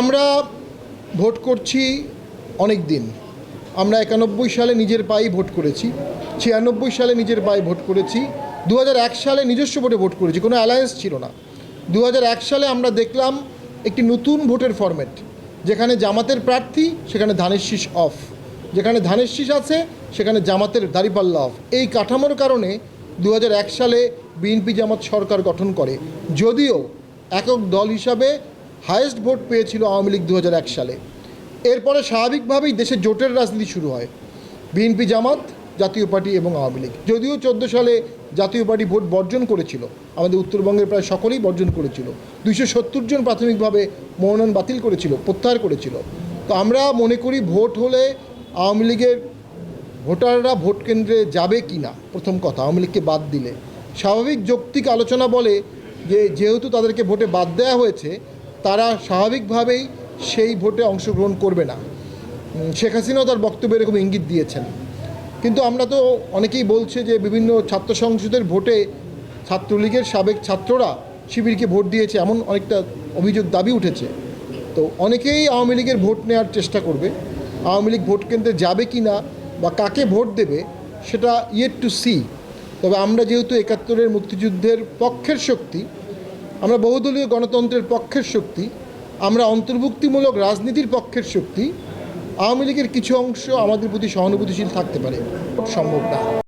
আমরা ভোট করছি অনেক দিন। আমরা একানব্বই সালে নিজের পায়ে ভোট করেছি, ছিয়ানব্বই সালে নিজের পায়ে ভোট করেছি দু হাজার এক সালে নিজস্ব ভোটে ভোট করেছি, কোনো অ্যালায়েন্স ছিল না। দু হাজার এক সালে আমরা দেখলাম একটি নতুন ভোটের ফরম্যাট যেখানে জামাতের প্রার্থী, সেখানে ধানের শীষ অফ যেখানে ধানের শীষ আছে, সেখানে জামাতের দাঁড়িপাল্লা অফ এই কাঠামোর কারণে দু হাজার এক সালে বিএনপি জামাত সরকার গঠন করে, যদিও একক দল হিসাবে হায়েস্ট ভোট পেয়েছিল আওয়ামী লীগ দু হাজার এক সালে। এরপরে স্বাভাবিকভাবেই দেশে জোটের রাজনীতি শুরু হয়। বিএনপি জামাত, জাতীয় পার্টি এবং আওয়ামী লীগ। যদিও চোদ্দ সালে জাতীয় পার্টি ভোট বর্জন করেছিল, আমাদের উত্তরবঙ্গের প্রায় সকলেই বর্জন করেছিল। দুইশো সত্তর জন প্রাথমিকভাবে মনোনয়ন বাতিল করেছিল, প্রত্যাহার করেছিল। তো আমরা মনে করি ভোট হলে আওয়ামী লীগের ভোটাররা ভোট কেন্দ্রে যাবে কি না? প্রথম কথা, আওয়ামী লীগকে বাদ দিলে। স্বাভাবিক যৌক্তিক আলোচনা বলে যে, যেহেতু তাদেরকে ভোটে বাদ দেওয়া হয়েছে স্বাভাবিকভাবেই সেই ভোটে অংশগ্রহণ করবে না। শেখ হাসিনাও তার বক্তব্যে এরকম ইঙ্গিত দিয়েছেন। কিন্তু আমরা তো অনেকেই বলছে যে বিভিন্ন ছাত্র সংসদের ভোটে ছাত্রলীগের সাবেক ছাত্ররা শিবিরকে ভোট দিয়েছে এমন অনেকটা অভিযোগ দাবি উঠেছে। তো অনেকেই আওয়ামী লীগের ভোট নেওয়ার চেষ্টা করবে। আওয়ামী লীগ ভোট কেন্দ্রে যাবে কি না বা কাকে ভোট দেবে সেটা ইয়েট টু সি তবে আমরা যেহেতু একাত্তরের মুক্তিযুদ্ধের পক্ষের শক্তি আমরা বহুদলীয় গণতন্ত্রের পক্ষের শক্তি, আমরা অন্তর্ভুক্তিমূলক রাজনীতির পক্ষের শক্তি, আওয়ামী লীগের কিছু অংশ আমাদের প্রতি সহানুভূতিশীল থাকতে পারে, সম্ভব না।